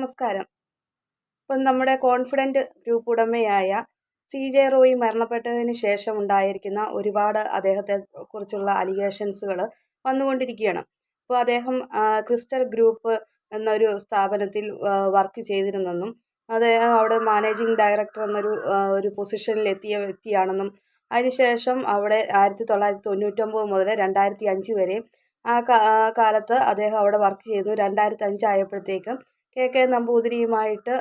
നമസ്കാരം. ഇപ്പം നമ്മുടെ കോൺഫിഡന്റ് ഗ്രൂപ്പ് ഉടമയായ സി ജെ റോയി മരണപ്പെട്ടതിന് ശേഷം ഉണ്ടായിരിക്കുന്ന ഒരുപാട് അദ്ദേഹത്തെ കുറിച്ചുള്ള അലിഗേഷൻസുകൾ വന്നുകൊണ്ടിരിക്കുകയാണ്. അപ്പോൾ അദ്ദേഹം ക്രിസ്റ്റൽ ഗ്രൂപ്പ് എന്നൊരു സ്ഥാപനത്തിൽ വർക്ക് ചെയ്തിരുന്നെന്നും അദ്ദേഹം അവിടെ മാനേജിങ് ഡയറക്ടർ എന്നൊരു ഒരു പൊസിഷനിൽ എത്തിയ വ്യക്തിയാണെന്നും അതിനുശേഷം അവിടെ ആയിരത്തി തൊള്ളായിരത്തി തൊണ്ണൂറ്റൊമ്പത് മുതൽ രണ്ടായിരത്തി അഞ്ച് വരെ ആ കാലത്ത് അദ്ദേഹം അവിടെ വർക്ക് ചെയ്തു. രണ്ടായിരത്തി അഞ്ചായപ്പോഴത്തേക്കും കെ. കെ. നമ്പൂതിരിയുമായിട്ട്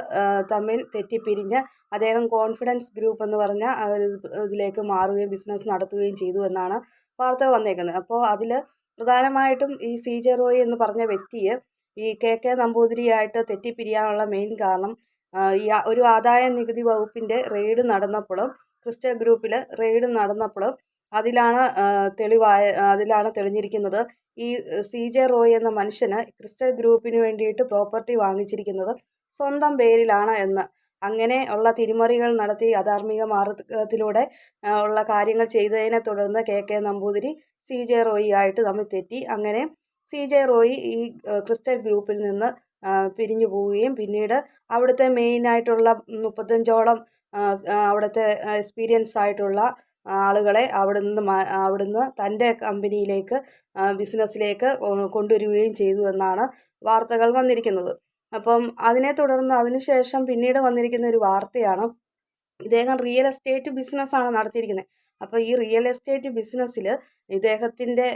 തമ്മിൽ തെറ്റിപ്പിരിഞ്ഞ് അദ്ദേഹം കോൺഫിഡൻസ് ഗ്രൂപ്പ് എന്ന് പറഞ്ഞ ഇതിലേക്ക് മാറുകയും ബിസിനസ് നടത്തുകയും ചെയ്തു എന്നാണ് വാർത്ത വന്നേക്കുന്നത്. അപ്പോൾ അതിൽ പ്രധാനമായിട്ടും ഈ സി. ജെ. റോയ് എന്ന് പറഞ്ഞ വ്യക്തിയെ ഈ കെ. കെ. നമ്പൂതിരിയായിട്ട് തെറ്റിപ്പിരിയാനുള്ള മെയിൻ കാരണം ഈ ഒരു ആദായ നികുതി വകുപ്പിന്റെ റെയ്ഡ് നടന്നപ്പോഴും ക്രിസ്റ്റൽ ഗ്രൂപ്പിൽ റെയ്ഡ് നടന്നപ്പോഴും അതിലാണ് തെളിവായ അതിലാണ് തെളിഞ്ഞിരിക്കുന്നത്. ഈ സി ജെ റോയ് എന്ന മനുഷ്യന് ക്രിസ്റ്റൽ ഗ്രൂപ്പിന് വേണ്ടിയിട്ട് പ്രോപ്പർട്ടി വാങ്ങിച്ചിരിക്കുന്നത് സ്വന്തം പേരിലാണ് എന്ന്. അങ്ങനെ ഉള്ള തിരിമറികൾ നടത്തി അധാർമിക മാർഗത്തിലൂടെ ഉള്ള കാര്യങ്ങൾ ചെയ്തതിനെ തുടർന്ന് K K Namboothiri C J Roy ആയിട്ട് തമ്മിൽ തെറ്റി. അങ്ങനെ സി ജെ റോയി ഈ ക്രിസ്റ്റൽ ഗ്രൂപ്പിൽ നിന്ന് പിരിഞ്ഞു പോവുകയും പിന്നീട് അവിടുത്തെ മെയിനായിട്ടുള്ള മുപ്പത്തഞ്ചോളം അവിടുത്തെ എക്സ്പീരിയൻസ് ആയിട്ടുള്ള ആളുകളെ അവിടുന്ന് അവിടുന്ന് തന്റെ കമ്പനിയിലേക്ക് ബിസിനസ്സിലേക്ക് കൊണ്ടുവരികയും ചെയ്തു എന്നാണ് വാർത്തകൾ വന്നിരിക്കുന്നത്. അപ്പം അതിനെ തുടർന്ന് അതിനുശേഷം പിന്നീട് വന്നിരിക്കുന്ന ഒരു വാർത്തയാണ് ഇദ്ദേഹം റിയൽ എസ്റ്റേറ്റ് ബിസിനസ്സാണ് നടത്തിയിരിക്കുന്നത്. അപ്പോൾ ഈ റിയൽ എസ്റ്റേറ്റ് ബിസിനസ്സിൽ ഇദ്ദേഹത്തിന്റെ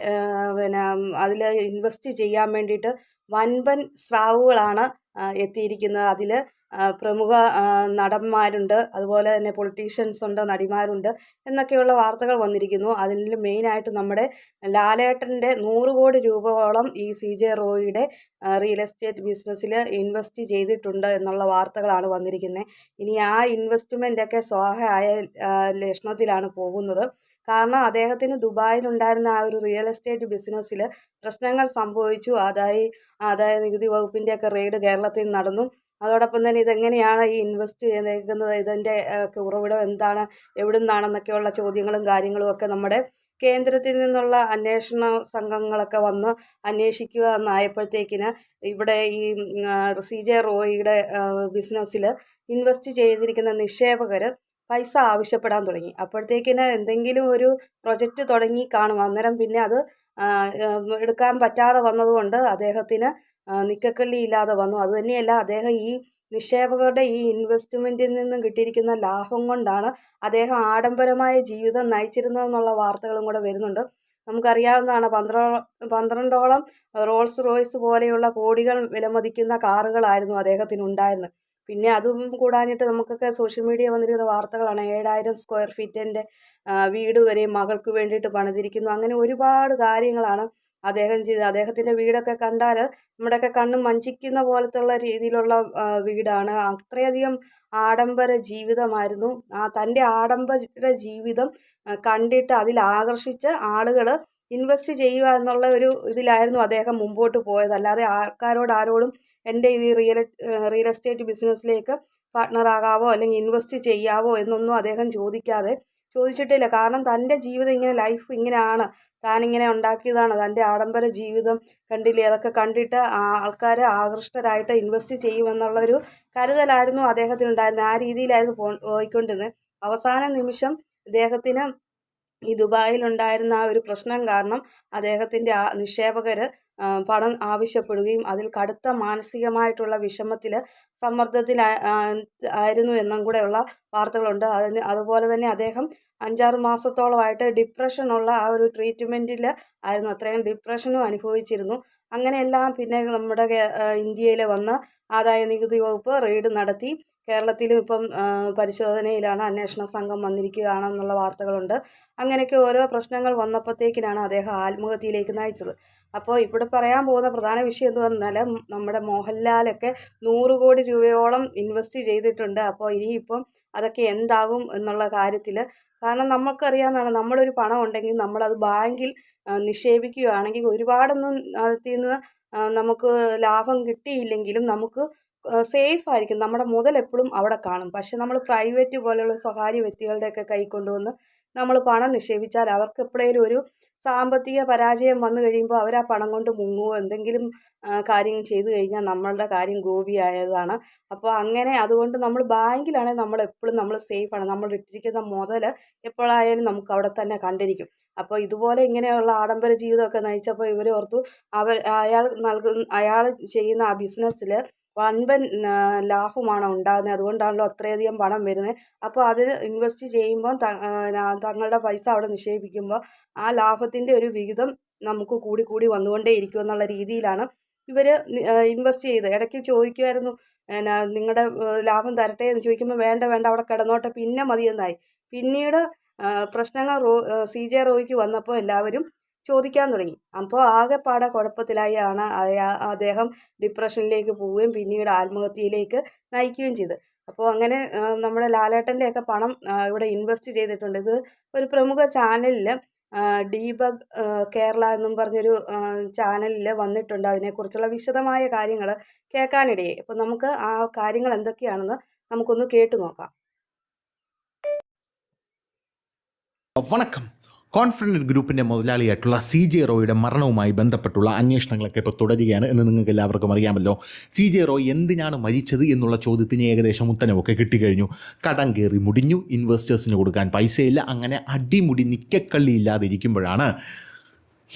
പിന്നെ അതിൽ ഇൻവെസ്റ്റ് ചെയ്യാൻ വേണ്ടിയിട്ട് വൻപൻ സ്രാവുകളാണ് എത്തിയിരിക്കുന്നത്. അതിൽ പ്രമുഖ നടന്മാരുണ്ട്. അതുപോലെ തന്നെ പൊളിറ്റീഷ്യൻസ് ഉണ്ട് നടിമാരുണ്ട് എന്നൊക്കെയുള്ള വാർത്തകൾ വന്നിരിക്കുന്നു. അതിൽ മെയിനായിട്ട് നമ്മുടെ ലാലേട്ടന്റെ നൂറ് കോടി രൂപയോളം ഈ സി ജെ റോയിയുടെ റിയൽ എസ്റ്റേറ്റ് ബിസിനസ്സിൽ ഇൻവെസ്റ്റ് ചെയ്തിട്ടുണ്ട് എന്നുള്ള വാർത്തകളാണ് വന്നിരിക്കുന്നത്. ഇനി ആ ഇൻവെസ്റ്റ്മെന്റൊക്കെ സ്വാഹയായ ലക്ഷണത്തിലാണ് പോകുന്നത്. കാരണം അദ്ദേഹത്തിന് ദുബായിൽ ഉണ്ടായിരുന്ന ആ ഒരു റിയൽ എസ്റ്റേറ്റ് ബിസിനസ്സിൽ പ്രശ്നങ്ങൾ സംഭവിച്ചു. ആദായ ആദായ നികുതി വകുപ്പിന്റെയൊക്കെ റെയ്ഡ് കേരളത്തിൽ നടന്നു. അതോടൊപ്പം തന്നെ ഇതെങ്ങനെയാണ് ഈ ഇൻവെസ്റ്റ് ചെയ്തേക്കുന്നത് ഇതിന്റെ ഒക്കെ ഉറവിടം എന്താണ്? എവിടെ നിന്നാണെന്നൊക്കെയുള്ള ചോദ്യങ്ങളും കാര്യങ്ങളും ഒക്കെ നമ്മുടെ കേന്ദ്രത്തിൽ നിന്നുള്ള അന്വേഷണ സംഘങ്ങളൊക്കെ വന്ന് അന്വേഷിക്കുക എന്നായപ്പോഴത്തേക്കിന് ഇവിടെ ഈ സി ജെ റോയിയുടെ ബിസിനസ്സിൽ ഇൻവെസ്റ്റ് ചെയ്തിരിക്കുന്ന നിക്ഷേപകർ പൈസ ആവശ്യപ്പെടാൻ തുടങ്ങി. അപ്പോഴത്തേക്കിന് എന്തെങ്കിലും ഒരു പ്രൊജക്റ്റ് തുടങ്ങി കാണും. അന്നേരം പിന്നെ അത് എടുക്കാൻ പറ്റാതെ വന്നതുകൊണ്ട് അദ്ദേഹത്തിന് നിക്കക്കള്ളി ഇല്ലാതെ വന്നു. അതുതന്നെയല്ല അദ്ദേഹം ഈ നിക്ഷേപകരുടെ ഈ ഇൻവെസ്റ്റ്മെന്റിൽ നിന്നും കിട്ടിയിരിക്കുന്ന ലാഭം കൊണ്ടാണ് അദ്ദേഹം ആഡംബരമായ ജീവിതം നയിച്ചിരുന്നതെന്നുള്ള വാർത്തകളും കൂടെ വരുന്നുണ്ട്. നമുക്കറിയാവുന്നതാണ് പന്ത്ര പന്ത്രണ്ടോളം റോൾസ് റോയ്സ് പോലെയുള്ള കോടികൾ വിലമതിക്കുന്ന കാറുകളായിരുന്നു അദ്ദേഹത്തിന് ഉണ്ടായിരുന്നത് പിന്നെ അതും കൂടാഞ്ഞിട്ട് നമുക്കൊക്കെ സോഷ്യൽ മീഡിയ വന്നിരിക്കുന്ന വാർത്തകളാണ്. ഏഴായിരം സ്ക്വയർ ഫീറ്റിന്റെ വീട് വരെ മകൾക്ക് വേണ്ടിയിട്ട് പണിതിരിക്കുന്നു. അങ്ങനെ ഒരുപാട് കാര്യങ്ങളാണ് അദ്ദേഹം ചെയ്ത് അദ്ദേഹത്തിന്റെ വീടൊക്കെ കണ്ടാൽ നമ്മുടെയൊക്കെ കണ്ണ് മഞ്ചിക്കുന്ന പോലത്തുള്ള രീതിയിലുള്ള വീടാണ്. അത്രയധികം ആഡംബര ജീവിതമായിരുന്നു. ആ തന്റെ ആഡംബര ജീവിതം കണ്ടിട്ട് അതിൽ ആകർഷിച്ച് ആളുകൾ ഇൻവെസ്റ്റ് ചെയ്യുക എന്നുള്ള ഒരു ഇതിലായിരുന്നു അദ്ദേഹം മുമ്പോട്ട് പോയത്. അല്ലാതെ ആൾക്കാരോട് ആരോടും എന്റെ ഈ റിയൽ റിയൽ എസ്റ്റേറ്റ് ബിസിനസ്സിലേക്ക് പാർട്ട്ണറാകാവോ അല്ലെങ്കിൽ ഇൻവെസ്റ്റ് ചെയ്യാവോ എന്നൊന്നും അദ്ദേഹം ചോദിക്കാതെ ചോദിച്ചിട്ടില്ല. കാരണം തന്റെ ജീവിതം ഇങ്ങനെ ലൈഫ് ഇങ്ങനെയാണ്. താനിങ്ങനെ ഉണ്ടാക്കിയതാണ്. തന്റെ ആഡംബര ജീവിതം കണ്ടില്ലേ? അതൊക്കെ കണ്ടിട്ട് ആൾക്കാർ ആകൃഷ്ടരായിട്ട് ഇൻവെസ്റ്റ് ചെയ്യുമെന്നുള്ളൊരു കരുതലായിരുന്നു അദ്ദേഹത്തിനുണ്ടായിരുന്നത്. ആ രീതിയിലായിരുന്നു പോയിക്കൊണ്ടിരുന്നത്. അവസാന നിമിഷം അദ്ദേഹത്തിന് ഈ ദുബായിലുണ്ടായിരുന്ന ആ ഒരു പ്രശ്നം കാരണം അദ്ദേഹത്തിന്റെ ആ നിക്ഷേപകർ പണം ആവശ്യപ്പെടുകയും അതിൽ കടുത്ത മാനസികമായിട്ടുള്ള വിഷമത്തിൽ സമ്മർദ്ദത്തിൽ ആയിരുന്നു എന്നും കൂടെയുള്ള വാർത്തകളുണ്ട്. അതിന് അതുപോലെ തന്നെ അദ്ദേഹം അഞ്ചാറ് മാസത്തോളമായിട്ട് ഡിപ്രഷനുള്ള ആ ഒരു ട്രീറ്റ്മെന്റിൽ ആയിരുന്നു. അത്രയും ഡിപ്രഷനും അനുഭവിച്ചിരുന്നു. അങ്ങനെയെല്ലാം പിന്നെ നമ്മുടെ ഇന്ത്യയിൽ വന്ന് ആദായ നികുതി വകുപ്പ് റെയ്ഡ് നടത്തി. കേരളത്തിലും ഇപ്പം പരിശോധനയിലാണ് അന്വേഷണ സംഘം വന്നിരിക്കുകയാണെന്നുള്ള വാർത്തകളുണ്ട്. അങ്ങനെയൊക്കെ ഓരോ പ്രശ്നങ്ങൾ വന്നപ്പോഴത്തേക്കിനാണ് അദ്ദേഹം ആത്മഹത്യയിലേക്ക് നയിച്ചത്. അപ്പോൾ ഇവിടെ പറയാൻ പോകുന്ന പ്രധാന വിഷയം എന്ന് പറഞ്ഞാൽ നമ്മുടെ മോഹൻലാലൊക്കെ നൂറ് കോടി രൂപയോളം ഇൻവെസ്റ്റ് ചെയ്തിട്ടുണ്ട്. അപ്പോൾ ഇനിയിപ്പം അതൊക്കെ എന്താകും എന്നുള്ള കാര്യത്തിൽ കാരണം നമുക്കറിയാവുന്നതാണ് നമ്മളൊരു പണം ഉണ്ടെങ്കിൽ നമ്മളത് ബാങ്കിൽ നിക്ഷേപിക്കുകയാണെങ്കിൽ ഒരുപാടൊന്നും അതിൽ നിന്ന് നമുക്ക് ലാഭം കിട്ടിയില്ലെങ്കിലും നമുക്ക് സേഫ് ആയിരിക്കും. നമ്മുടെ മുതൽ എപ്പോഴും അവിടെ കാണും. പക്ഷെ നമ്മൾ പ്രൈവറ്റ് പോലെയുള്ള സ്വകാര്യ വ്യക്തികളുടെയൊക്കെ കൈ കൊണ്ടുവന്ന് നമ്മൾ പണം നിക്ഷേപിച്ചാൽ അവർക്ക് എപ്പോഴേലും ഒരു സാമ്പത്തിക പരാജയം വന്നു കഴിയുമ്പോൾ അവർ ആ പണം കൊണ്ട് മുങ്ങുമോ എന്തെങ്കിലും കാര്യങ്ങൾ ചെയ്തു കഴിഞ്ഞാൽ നമ്മളുടെ കാര്യം ഗോപിയായതാണ്. അപ്പോൾ അങ്ങനെ അതുകൊണ്ട് നമ്മൾ ബാങ്കിലാണെങ്കിൽ നമ്മൾ എപ്പോഴും നമ്മൾ സേഫാണ് നമ്മൾ ഇട്ടിരിക്കുന്ന മുതൽ എപ്പോഴായാലും നമുക്ക് അവിടെ തന്നെ കണ്ടിരിക്കും. അപ്പോൾ ഇതുപോലെ ഇങ്ങനെയുള്ള ആഡംബര ജീവിതമൊക്കെ നയിച്ചപ്പോൾ ഇവർ ഓർത്തു അവർ അയാൾ നൽകുന്ന അയാൾ ചെയ്യുന്ന ആ ബിസിനസ്സിൽ വൻപൻ ലാഭമാണ് ഉണ്ടാകുന്നത്. അതുകൊണ്ടാണല്ലോ അത്രയധികം പണം വരുന്നത്. അപ്പോൾ അതിൽ ഇൻവെസ്റ്റ് ചെയ്യുമ്പോൾ തങ്ങളുടെ പൈസ അവിടെ നിക്ഷേപിക്കുമ്പോൾ ആ ലാഭത്തിന്റെ ഒരു വിഹിതം നമുക്ക് കൂടി കൂടി വന്നുകൊണ്ടേ ഇരിക്കും എന്നുള്ള രീതിയിലാണ് ഇവർ ഇൻവെസ്റ്റ് ചെയ്ത് ഇടയ്ക്ക് ചോദിക്കുമായിരുന്നു എന്നാ നിങ്ങളുടെ ലാഭം തരട്ടെ എന്ന് ചോദിക്കുമ്പോൾ വേണ്ട വേണ്ട അവിടെ കിടന്നോട്ടെ. പിന്നെ മതിയെന്നായി. പിന്നീട് പ്രശ്നങ്ങൾ റോ സി ജെ റോയ്ക്ക് വന്നപ്പോൾ എല്ലാവരും ചോദിക്കാൻ തുടങ്ങി. അപ്പോൾ ആകെപ്പാടെ കുഴപ്പത്തിലായി ആണ് അദ്ദേഹം ഡിപ്രഷനിലേക്ക് പോവുകയും പിന്നീട് ആത്മഹത്യയിലേക്ക് നയിക്കുകയും ചെയ്തത്. അപ്പോൾ അങ്ങനെ നമ്മുടെ ലാലേട്ടന്റെയൊക്കെ പണം ഇവിടെ ഇൻവെസ്റ്റ് ചെയ്തിട്ടുണ്ട്. ഇത് ഒരു പ്രമുഖ ചാനലിൽ ഡീബഗ് കേരള എന്നും പറഞ്ഞൊരു ചാനലിൽ വന്നിട്ടുണ്ട്. അതിനെക്കുറിച്ചുള്ള വിശദമായ കാര്യങ്ങൾ കേൾക്കാനിടയായി അപ്പോൾ നമുക്ക് ആ കാര്യങ്ങൾ എന്തൊക്കെയാണെന്ന് നമുക്കൊന്ന് കേട്ടു നോക്കാം. വണക്കം. കോൺഫിഡന്റ് ഗ്രൂപ്പിന്റെ മുതലാളിയായിട്ടുള്ള സി ജെ റോയുടെ മരണവുമായി ബന്ധപ്പെട്ടുള്ള അന്വേഷണങ്ങളൊക്കെ ഇപ്പോൾ തുടരുകയാണ് എന്ന് നിങ്ങൾക്ക് എല്ലാവർക്കും അറിയാമല്ലോ. സി ജെ റോയ് എന്തിനാണ് മരിച്ചത് എന്നുള്ള ചോദ്യത്തിന് ഏകദേശം ഉത്തരവൊക്കെ കിട്ടിക്കഴിഞ്ഞു. കടം കയറി മുടിഞ്ഞു. ഇൻവെസ്റ്റേഴ്സിന് കൊടുക്കാൻ പൈസയില്ല. അങ്ങനെ അടിമുടി നിക്കക്കള്ളി ഇല്ലാതിരിക്കുമ്പോഴാണ്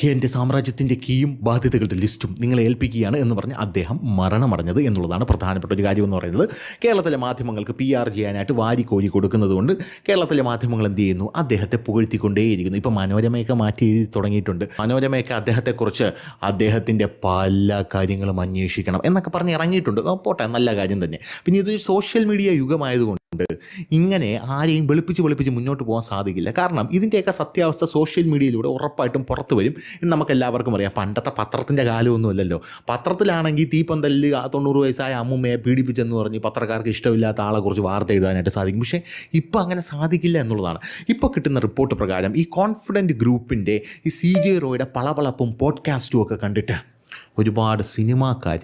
എന്റെ സാമ്രാജ്യത്തിന്റെ കീയും ബാധ്യതകളുടെ ലിസ്റ്റും നിങ്ങളെ ഏൽപ്പിക്കുകയാണ് എന്ന് പറഞ്ഞ് അദ്ദേഹം മരണമടഞ്ഞത് എന്നുള്ളതാണ് പ്രധാനപ്പെട്ട ഒരു കാര്യം എന്ന് പറയുന്നത്. കേരളത്തിലെ മാധ്യമങ്ങൾക്ക് പി ആർ ചെയ്യാനായിട്ട് വാരിക്കോരി കൊടുക്കുന്നതുകൊണ്ട് കേരളത്തിലെ മാധ്യമങ്ങൾ എന്ത് ചെയ്യുന്നു? അദ്ദേഹത്തെ പുകഴ്ത്തിക്കൊണ്ടേയിരിക്കുന്നു. ഇപ്പോൾ മനോരമയൊക്കെ മാറ്റി എഴുതി തുടങ്ങിയിട്ടുണ്ട്. മനോരമയൊക്കെ അദ്ദേഹത്തെക്കുറിച്ച് അദ്ദേഹത്തിന്റെ പല കാര്യങ്ങളും അന്വേഷിക്കണം എന്നൊക്കെ പറഞ്ഞ് ഇറങ്ങിയിട്ടുണ്ട്. പോട്ടെ നല്ല കാര്യം തന്നെ. പിന്നെ ഇതൊരു സോഷ്യൽ മീഡിയ യുഗമായതുകൊണ്ട് ഇങ്ങനെ ആരെയും വെളുപ്പിച്ച് വെളുപ്പിച്ച് മുന്നോട്ട് പോകാൻ സാധിക്കില്ല. കാരണം ഇതിന്റെയൊക്കെ സത്യാവസ്ഥ സോഷ്യൽ മീഡിയയിലൂടെ ഉറപ്പായിട്ടും പുറത്തു വരും. എന്ന് നമുക്ക് എല്ലാവർക്കും അറിയാം. പണ്ടത്തെ പത്രത്തിന്റെ കാലമൊന്നുമല്ലല്ലോ. പത്രത്തിലാണെങ്കിൽ തീപ്പന്തല്ല് ആ തൊണ്ണൂറ് വയസ്സായ അമ്മുമ്മയെ പീഡിപ്പിച്ചെന്ന് പറഞ്ഞ് പത്രക്കാർക്ക് ഇഷ്ടമില്ലാത്ത ആളെ കുറിച്ച് വാർത്ത എഴുതാനായിട്ട് സാധിക്കും. പക്ഷേ ഇപ്പോൾ അങ്ങനെ സാധിക്കില്ല എന്നുള്ളതാണ്. ഇപ്പോൾ കിട്ടുന്ന റിപ്പോർട്ട് പ്രകാരം ഈ കോൺഫിഡന്റ് ഗ്രൂപ്പിന്റെ ഈ സി ജെ റോയുടെ പളപളപ്പും പോഡ്കാസ്റ്റും ഒക്കെ കണ്ടിട്ട് ഒരുപാട് സിനിമാക്കാർ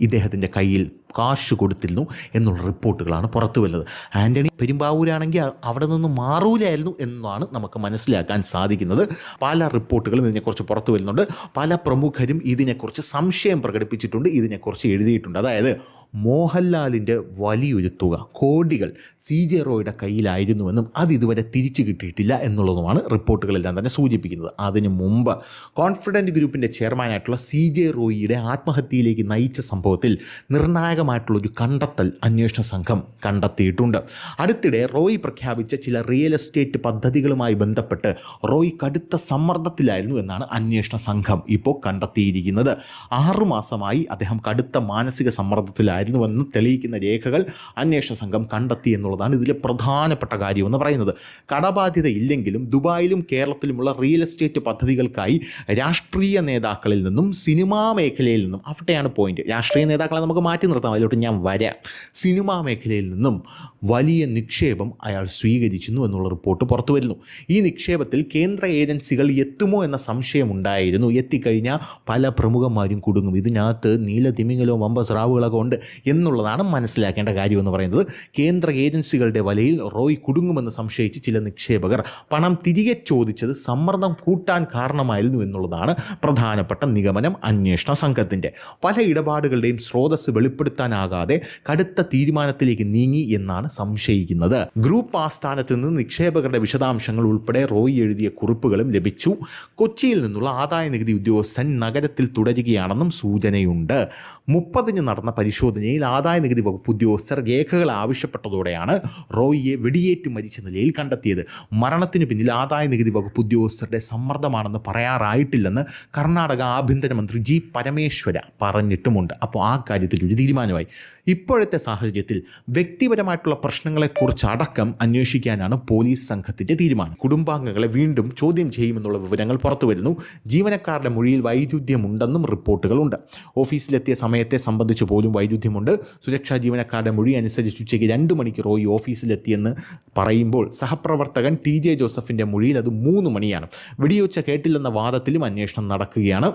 ഇദ്ദേഹത്തിന്റെ കയ്യിൽ കാശ് കൊടുത്തിരുന്നു എന്നുള്ള റിപ്പോർട്ടുകളാണ് പുറത്തു വരുന്നത്. ആന്റണി പെരുമ്പാവൂരാണെങ്കിൽ അവിടെ നിന്ന് മാറൂലായിരുന്നു എന്നാണ് നമുക്ക് മനസ്സിലാക്കാൻ സാധിക്കുന്നത്. പല റിപ്പോർട്ടുകളും ഇതിനെക്കുറിച്ച് പുറത്തു വരുന്നുണ്ട്. പല പ്രമുഖരും ഇതിനെക്കുറിച്ച് സംശയം പ്രകടിപ്പിച്ചിട്ടുണ്ട് ഇതിനെക്കുറിച്ച് എഴുതിയിട്ടുണ്ട്. അതായത് മോഹൻലാലിന്റെ വലിയൊരു തുക കോടികൾ സി ജെ റോയുടെ കയ്യിലായിരുന്നുവെന്നും അത് ഇതുവരെ തിരിച്ചു കിട്ടിയിട്ടില്ല എന്നുള്ളതുമാണ് റിപ്പോർട്ടുകളെല്ലാം തന്നെ സൂചിപ്പിക്കുന്നത്. അതിനു മുമ്പ് കോൺഫിഡന്റ് ഗ്രൂപ്പിന്റെ ചെയർമാനായിട്ടുള്ള സി ജെ റോയിയുടെ ആത്മഹത്യയിലേക്ക് നയിച്ച സംഭവത്തിൽ നിർണായകമായിട്ടുള്ളൊരു കണ്ടെത്തൽ അന്വേഷണ സംഘം കണ്ടെത്തിയിട്ടുണ്ട്. അടുത്തിടെ റോയി പ്രഖ്യാപിച്ച ചില റിയൽ എസ്റ്റേറ്റ് പദ്ധതികളുമായി ബന്ധപ്പെട്ട് റോയി കടുത്ത സമ്മർദ്ദത്തിലായിരുന്നു എന്നാണ് അന്വേഷണ സംഘം ഇപ്പോൾ കണ്ടെത്തിയിരിക്കുന്നത്. ആറുമാസമായി അദ്ദേഹം കടുത്ത മാനസിക സമ്മർദ്ദത്തിലായിരുന്നു. ആയിരുന്നുവെന്ന് തെളിയിക്കുന്ന രേഖകൾ അന്വേഷണ സംഘം കണ്ടെത്തി എന്നുള്ളതാണ് ഇതിലെ പ്രധാനപ്പെട്ട കാര്യമെന്ന് പറയുന്നത്. കടബാധ്യത ഇല്ലെങ്കിലും ദുബായിലും കേരളത്തിലുമുള്ള റിയൽ എസ്റ്റേറ്റ് പദ്ധതികൾക്കായി രാഷ്ട്രീയ നേതാക്കളിൽ നിന്നും സിനിമാ മേഖലയിൽ നിന്നും അവിടെയാണ് പോയിന്റ് രാഷ്ട്രീയ നേതാക്കളെ നമുക്ക് മാറ്റി നിർത്താം. അതിലോട്ട് ഞാൻ വരാം. സിനിമാ മേഖലയിൽ നിന്നും വലിയ നിക്ഷേപം അയാൾ സ്വീകരിച്ചിരുന്നു എന്നുള്ള റിപ്പോർട്ട് പുറത്തു വരുന്നു. ഈ നിക്ഷേപത്തിൽ കേന്ദ്ര ഏജൻസികൾ എത്തുമോ എന്ന സംശയമുണ്ടായിരുന്നു എത്തിക്കഴിഞ്ഞാൽ പല പ്രമുഖന്മാരും കുടുങ്ങും. ഇതിനകത്ത് നീല നീലതിമിങ്ങലോ വമ്പസ്രാവുകളൊക്കെ ഉണ്ട്. എന്നുള്ളതാണ് മനസ്സിലാക്കേണ്ട കാര്യമെന്ന് പറയുന്നത്. കേന്ദ്ര ഏജൻസികളുടെ വലയിൽ റോയ് കുടുങ്ങുമെന്ന് സംശയിച്ച് ചില നിക്ഷേപകർ പണം തിരികെ ചോദിച്ചത് സമ്മർദ്ദം കൂട്ടാൻ കാരണമായിരുന്നു എന്നുള്ളതാണ് പ്രധാനപ്പെട്ട നിഗമനം അന്വേഷണ സംഘത്തിന്റെ. പല ഇടപാടുകളുടെയും സ്രോതസ് വെളിപ്പെടുത്താനാകാതെ കടുത്ത തീരുമാനത്തിലേക്ക് നീങ്ങി എന്നാണ് സംശയിക്കുന്നത്. ഗ്രൂപ്പ് ആസ്ഥാനത്ത് നിന്ന് നിക്ഷേപകരുടെ വിശദാംശങ്ങൾ ഉൾപ്പെടെ റോയ് എഴുതിയ കുറിപ്പുകളും ലഭിച്ചു. കൊച്ചിയിൽ നിന്നുള്ള ആദായ നികുതി ഉദ്യോഗസ്ഥൻ നഗരത്തിൽ തുടരുകയാണെന്നും സൂചനയുണ്ട്. മുപ്പതിന് നടന്ന പരിശോധനയിൽ ആദായ നികുതി വകുപ്പ് ഉദ്യോഗസ്ഥർ രേഖകൾ ആവശ്യപ്പെട്ടതോടെയാണ് റോയിയെ വെടിയേറ്റ് മരിച്ച നിലയിൽ കണ്ടെത്തിയത്. മരണത്തിന് പിന്നിൽ ആദായ നികുതി വകുപ്പ് ഉദ്യോഗസ്ഥരുടെ സമ്മർദ്ദമാണെന്ന് പറയാറായിട്ടില്ലെന്ന് കർണാടക ആഭ്യന്തരമന്ത്രി ജി പരമേശ്വര പറഞ്ഞിട്ടുമുണ്ട്. അപ്പോൾ ആ കാര്യത്തിൽ ഒരു തീരുമാനമായി. ഇപ്പോഴത്തെ സാഹചര്യത്തിൽ വ്യക്തിപരമായിട്ടുള്ള പ്രശ്നങ്ങളെക്കുറിച്ച് അടക്കം അന്വേഷിക്കാനാണ് പോലീസ് സംഘത്തിന്റെ തീരുമാനം. കുടുംബാംഗങ്ങളെ വീണ്ടും ചോദ്യം ചെയ്യുമെന്നുള്ള വിവരങ്ങൾ പുറത്തു വരുന്നു. ജീവനക്കാരുടെ മൊഴിയിൽ വൈരുദ്ധ്യമുണ്ടെന്നും റിപ്പോർട്ടുകളുണ്ട്. ഓഫീസിലെത്തിയ സമയത്തെ സംബന്ധിച്ച് പോലും വൈരുദ്ധ്യമുണ്ട് സുരക്ഷാ ജീവനക്കാരുടെ മൊഴി അനുസരിച്ച് ഉച്ചയ്ക്ക് രണ്ട് മണിക്ക് റോയി ഓഫീസിലെത്തിയെന്ന് പറയുമ്പോൾ സഹപ്രവർത്തകൻ ടി ജെ ജോസഫിന്റെ മൊഴിയിൽ അത് മൂന്ന് മണിയാണ്. വെടിയൊച്ച കേട്ടില്ലെന്ന വാദത്തിലും അന്വേഷണം നടക്കുകയാണ്.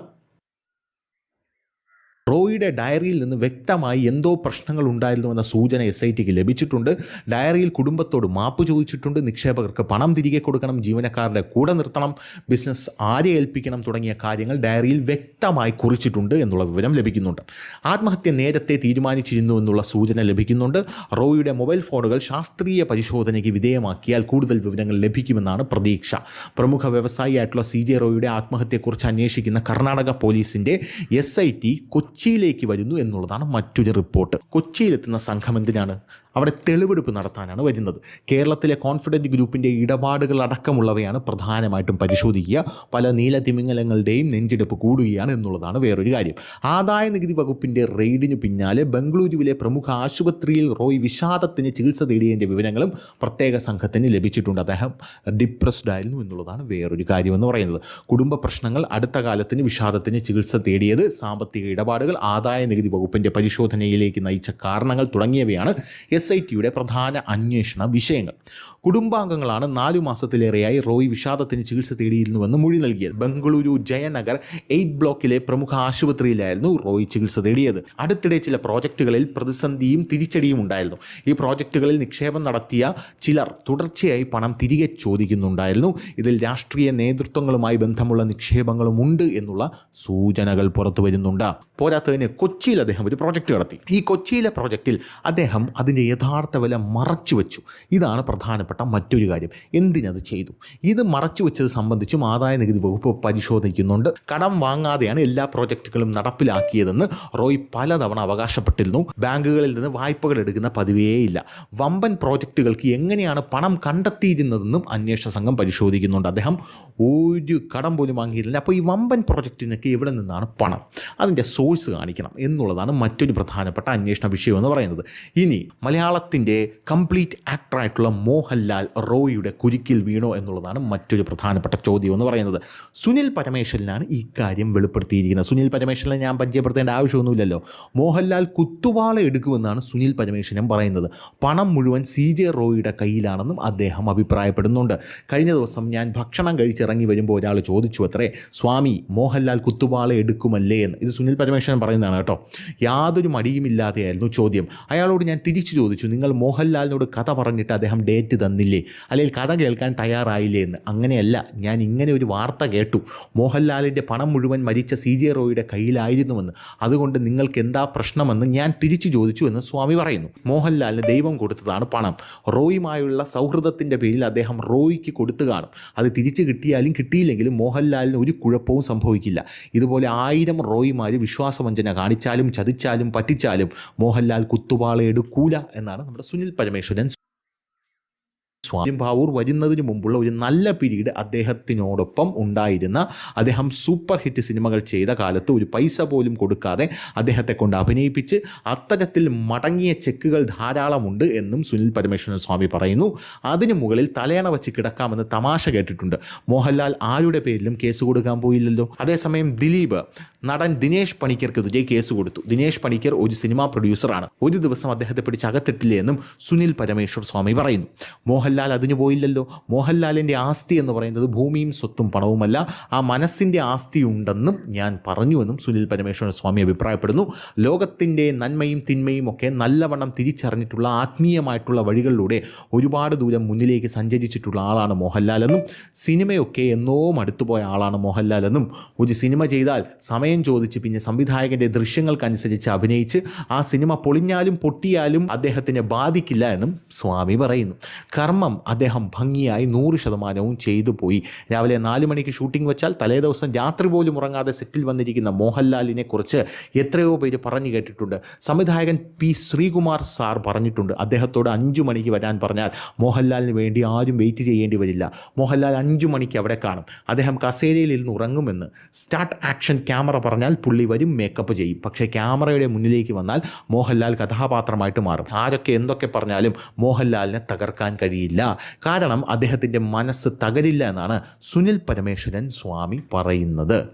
റോയിയുടെ ഡയറിയിൽ നിന്ന് വ്യക്തമായി എന്തോ പ്രശ്നങ്ങൾ ഉണ്ടായിരുന്നു എന്ന സൂചന എസ് ഐ ടിക്ക് ലഭിച്ചിട്ടുണ്ട്. ഡയറിയിൽ കുടുംബത്തോട് മാപ്പ് ചോദിച്ചിട്ടുണ്ട്. നിക്ഷേപകർക്ക് പണം തിരികെ കൊടുക്കണം. ജീവനക്കാരുടെ കൂടെ നിർത്തണം. ബിസിനസ് ആരെ ഏൽപ്പിക്കണം തുടങ്ങിയ കാര്യങ്ങൾ ഡയറിയിൽ വ്യക്തമായി കുറിച്ചിട്ടുണ്ട് എന്നുള്ള വിവരം ലഭിക്കുന്നുണ്ട്. ആത്മഹത്യ നേരത്തെ തീരുമാനിച്ചിരുന്നു എന്നുള്ള സൂചന ലഭിക്കുന്നുണ്ട്. റോയിയുടെ മൊബൈൽ ഫോണുകൾ ശാസ്ത്രീയ പരിശോധനയ്ക്ക് വിധേയമാക്കിയാൽ കൂടുതൽ വിവരങ്ങൾ ലഭിക്കുമെന്നാണ് പ്രതീക്ഷ. പ്രമുഖ വ്യവസായിയായിട്ടുള്ള സി ജെ റോയിയുടെ ആത്മഹത്യയെക്കുറിച്ച് അന്വേഷിക്കുന്ന കർണാടക പോലീസിന്റെ എസ് ഐ ടി കൊച്ചിയിലേക്ക് വരുന്നു എന്നുള്ളതാണ് മറ്റൊരു റിപ്പോർട്ട്. കൊച്ചിയിലെത്തുന്ന സംഘം എന്തിനാണ്? അവിടെ തെളിവെടുപ്പ് നടത്താനാണ് വരുന്നത്. കേരളത്തിലെ കോൺഫിഡന്റ് ഗ്രൂപ്പിന്റെ ഇടപാടുകൾ അടക്കമുള്ളവയാണ് പ്രധാനമായിട്ടും പരിശോധിക്കുക. പല നീല നീലതിമിംഗലങ്ങളുടെയും നെഞ്ചെടുപ്പ് കൂടുകയാണ് എന്നുള്ളതാണ് വേറൊരു കാര്യം. ആദായ നികുതി വകുപ്പിന്റെ റെയ്ഡിന് പിന്നാലെ ബംഗളൂരുവിലെ പ്രമുഖ ആശുപത്രിയിൽ റോയ് വിഷാദത്തിന് ചികിത്സ തേടിയതിന്റെ വിവരങ്ങളും പ്രത്യേക സംഘത്തിന് ലഭിച്ചിട്ടുണ്ട്. അദ്ദേഹം ഡിപ്രസ്ഡ് ആയിരുന്നു എന്നുള്ളതാണ് വേറൊരു കാര്യമെന്ന് പറയുന്നത്. കുടുംബ പ്രശ്നങ്ങൾ അടുത്ത കാലത്തിന് വിഷാദത്തിന് ചികിത്സ തേടിയത് സാമ്പത്തിക ഇടപാടുകൾ ആദായ നികുതി വകുപ്പിന്റെ പരിശോധനയിലേക്ക് നയിച്ച കാരണങ്ങൾ തുടങ്ങിയവയാണ് എസ് ഐ ടിയുടെ പ്രധാന അന്വേഷണ വിഷയങ്ങൾ. കുടുംബാംഗങ്ങളാണ് നാലു മാസത്തിലേറെയായി റോയ് വിഷാദത്തിന് ചികിത്സ തേടിയിരുന്നുവെന്ന് മൊഴി നൽകിയത്. ബംഗളൂരു ജയനഗർ എയ്റ്റ് ബ്ലോക്കിലെ പ്രമുഖ ആശുപത്രിയിലായിരുന്നു റോയ് ചികിത്സ തേടിയത്. അടുത്തിടെ ചില പ്രോജക്റ്റുകളിൽ പ്രതിസന്ധിയും തിരിച്ചടിയും ഉണ്ടായിരുന്നു. ഈ പ്രോജക്റ്റുകളിൽ നിക്ഷേപം നടത്തിയ ചിലർ തുടർച്ചയായി പണം തിരികെ ചോദിക്കുന്നുണ്ടായിരുന്നു. ഇതിൽ രാഷ്ട്രീയ നേതൃത്വങ്ങളുമായി ബന്ധമുള്ള നിക്ഷേപങ്ങളും ഉണ്ട് എന്നുള്ള സൂചനകൾ പുറത്തു വരുന്നുണ്ട് പോരാത്തതിന് കൊച്ചിയിൽ അദ്ദേഹം ഒരു പ്രോജക്റ്റ് നടത്തി. ഈ കൊച്ചിയിലെ പ്രോജക്റ്റിൽ അദ്ദേഹം അതിന്റെ യഥാർത്ഥ വില മറച്ചു വെച്ചു. ഇതാണ് പ്രധാനപ്പെട്ട മറ്റൊരു കാര്യം. എന്തിനത് ചെയ്തു? ഇത് മറച്ചു വെച്ചത് സംബന്ധിച്ചും ആദായ നികുതി വകുപ്പ് പരിശോധിക്കുന്നുണ്ട്. കടം വാങ്ങാതെയാണ് എല്ലാ പ്രോജക്റ്റുകളും നടപ്പിലാക്കിയതെന്ന് റോയ് പലതവണ അവകാശപ്പെട്ടിരുന്നു. ബാങ്കുകളിൽ നിന്ന് വായ്പകൾ എടുക്കുന്ന പതിവേയില്ല വമ്പൻ പ്രോജക്റ്റുകൾക്ക് എങ്ങനെയാണ് പണം കണ്ടെത്തിയിരുന്നതെന്നും അന്വേഷണ സംഘം പരിശോധിക്കുന്നുണ്ട്. അദ്ദേഹം ഒരു കടം പോലും വാങ്ങിയിരുന്നില്ല അപ്പോൾ ഈ വമ്പൻ പ്രോജക്റ്റിനൊക്കെ എവിടെ നിന്നാണ് പണം? അതിന്റെ സോഴ്സ് കാണിക്കണം എന്നുള്ളതാണ് മറ്റൊരു പ്രധാനപ്പെട്ട അന്വേഷണ വിഷയം എന്ന് പറയുന്നത്. ഇനി മലയാളത്തിന്റെ കംപ്ലീറ്റ് ആക്ടറായിട്ടുള്ള മോഹൻലാൽ റോയിയുടെ കുരുക്കിൽ വീണോ എന്നുള്ളതാണ് മറ്റൊരു പ്രധാനപ്പെട്ട ചോദ്യം എന്ന് പറയുന്നത്. സുനിൽ പരമേശ്വരനാണ് ഈ കാര്യം വെളിപ്പെടുത്തിയിരിക്കുന്നത്. സുനിൽ പരമേശ്വരനെ ഞാൻ പരിചയപ്പെടുത്തേണ്ട ആവശ്യമൊന്നുമില്ലല്ലോ. മോഹൻലാൽ കുത്തുവാള എടുക്കുമെന്നാണ് സുനിൽ പരമേശ്വരൻ പറയുന്നത്. പണം മുഴുവൻ സി ജെ റോയിയുടെ കയ്യിലാണെന്നും അദ്ദേഹം അഭിപ്രായപ്പെടുന്നുണ്ട്. കഴിഞ്ഞ ദിവസം ഞാൻ ഭക്ഷണം കഴിച്ചിറങ്ങി വരുമ്പോൾ ഒരാൾ ചോദിച്ചു അത്രേ സ്വാമി മോഹൻലാൽ കുത്തുവാള എടുക്കുമല്ലേ എന്ന്? ഇത് സുനിൽ പരമേശ്വരൻ പറയുന്നതാണ് കേട്ടോ. യാതൊരു മടിയുമില്ലാതെയായിരുന്നു ചോദ്യം. അയാളോട് ഞാൻ തിരിച്ചു ചോദിച്ചു നിങ്ങൾ മോഹൻലാലിനോട് കഥ പറഞ്ഞിട്ട് അദ്ദേഹം ഡേറ്റ് തന്നില്ലേ? അല്ലെങ്കിൽ കഥ കേൾക്കാൻ തയ്യാറായില്ലേ എന്ന്? അങ്ങനെയല്ല ഞാൻ ഇങ്ങനെ ഒരു വാർത്ത കേട്ടു. മോഹൻലാലിന്റെ പണം മുഴുവൻ മരിച്ച സി ജെ റോയുടെ കയ്യിലായിരുന്നുവെന്ന്. അതുകൊണ്ട് നിങ്ങൾക്ക് എന്താ പ്രശ്നമെന്ന് ഞാൻ തിരിച്ചു ചോദിച്ചു എന്ന് സ്വാമി പറയുന്നു. മോഹൻലാലിന് ദൈവം കൊടുത്തതാണ് പണം. റോയുമായുള്ള സൗഹൃദത്തിന്റെ പേരിൽ അദ്ദേഹം റോയിക്ക് കൊടുത്തു കാണും. അത് തിരിച്ചു കിട്ടിയാലും കിട്ടിയില്ലെങ്കിലും മോഹൻലാലിന് ഒരു കുഴപ്പവും സംഭവിക്കില്ല. ഇതുപോലെ ആയിരം റോയിമാർ വിശ്വാസവഞ്ചന കാണിച്ചാലും ചതിച്ചാലും പറ്റിച്ചാലും മോഹൻലാൽ കുത്തുപാള എടുക്കൂല എന്നാണ് നമ്മുടെ സുനിൽ പരമേശ്വരൻ സ്വാമി ഭാവൂർ വരുന്നതിന് മുമ്പുള്ള ഒരു നല്ല പിരീഡ് അദ്ദേഹത്തിനോടൊപ്പം ഉണ്ടായിരുന്ന അദ്ദേഹം സൂപ്പർ ഹിറ്റ് സിനിമകൾ ചെയ്ത കാലത്ത് ഒരു പൈസ പോലും കൊടുക്കാതെ അദ്ദേഹത്തെ കൊണ്ട് അഭിനയിപ്പിച്ച് അത്തരത്തിൽ മടങ്ങിയ ചെക്കുകൾ ധാരാളമുണ്ട് എന്നും സുനിൽ പരമേശ്വരൻ സ്വാമി പറയുന്നു. അതിനു മുകളിൽ തലയണ വെച്ച് കിടക്കാമെന്ന് തമാശ കേട്ടിട്ടുണ്ട്. മോഹൻലാൽ ആരുടെ പേരിലും കേസ് കൊടുക്കാൻ പോയില്ലല്ലോ. അതേസമയം ദിലീപ് നടൻ ദിനേശ് പണിക്കർക്കെതിരെ കേസ് കൊടുത്തു. ദിനേശ് പണിക്കർ ഒരു സിനിമാ പ്രൊഡ്യൂസറാണ്. ഒരു ദിവസം അദ്ദേഹത്തെ പിടിച്ച് അകത്തിട്ടില്ലേ എന്നും സുനിൽ പരമേശ്വർ സ്വാമി പറയുന്നു. മോഹൻലാൽ അതിന് പോയില്ലല്ലോ. മോഹൻലാലിന്റെ ആസ്തി എന്ന് പറയുന്നത് ഭൂമിയും സ്വത്തും പണവുമല്ല. ആ മനസ്സിന്റെ ആസ്തി ഉണ്ടെന്നും ഞാൻ പറഞ്ഞുവെന്നും സുനിൽ പരമേശ്വരൻ സ്വാമി അഭിപ്രായപ്പെടുന്നു. ലോകത്തിന്റെ നന്മയും തിന്മയും ഒക്കെ നല്ലവണ്ണം തിരിച്ചറിഞ്ഞിട്ടുള്ള ആത്മീയമായിട്ടുള്ള വഴികളിലൂടെ ഒരുപാട് ദൂരം മുന്നിലേക്ക് സഞ്ചരിച്ചിട്ടുള്ള ആളാണ് മോഹൻലാൽ എന്നും സിനിമയൊക്കെ എന്നോ മടുത്തുപോയ ആളാണ് മോഹൻലാൽ എന്നും ഒരു സിനിമ ചെയ്താൽ സമയം ചോദിച്ച് പിന്നെ സംവിധായകന്റെ ദൃശ്യങ്ങൾക്കനുസരിച്ച് അഭിനയിച്ച് ആ സിനിമ പൊളിഞ്ഞാലും പൊട്ടിയാലും അദ്ദേഹത്തിനെ ബാധിക്കില്ല എന്നും സ്വാമി പറയുന്നു. കർമ്മം അദ്ദേഹം ഭംഗിയായി നൂറ് ശതമാനവും ചെയ്തു പോയി. രാവിലെ നാല് മണിക്ക് ഷൂട്ടിംഗ് വെച്ചാൽ തലേദിവസം രാത്രി പോലും ഉറങ്ങാതെ സെറ്റിൽ വന്നിരിക്കുന്ന മോഹൻലാലിനെ കുറിച്ച് എത്രയോ പേര് പറഞ്ഞു കേട്ടിട്ടുണ്ട്. സംവിധായകൻ പി ശ്രീകുമാർ സാർ പറഞ്ഞിട്ടുണ്ട്. അദ്ദേഹത്തോട് അഞ്ചു മണിക്ക് വരാൻ പറഞ്ഞാൽ മോഹൻലാലിന് വേണ്ടി ആരും വെയിറ്റ് ചെയ്യേണ്ടി വരില്ല. മോഹൻലാൽ അഞ്ചു മണിക്ക് അവിടെ കാണും. അദ്ദേഹം കസേരയിൽ ഇരുന്ന് ഉറങ്ങുമെന്ന്. സ്റ്റാർട്ട് ആക്ഷൻ ക്യാമറ പറഞ്ഞാൽ പുള്ളി വരും മേക്കപ്പ് ചെയ്യും. പക്ഷേ ക്യാമറയുടെ മുന്നിലേക്ക് വന്നാൽ മോഹൻലാൽ കഥാപാത്രമായിട്ട് മാറും. ആരൊക്കെ എന്തൊക്കെ പറഞ്ഞാലും മോഹൻലാലിനെ തകർക്കാൻ കഴിയില്ല. കാരണം അദ്ദേഹത്തിന്റെ മനസ്സ് തകരില്ല എന്നാണ് സുനിൽ പരമേശ്വരൻ സ്വാമി പറയുന്നത്.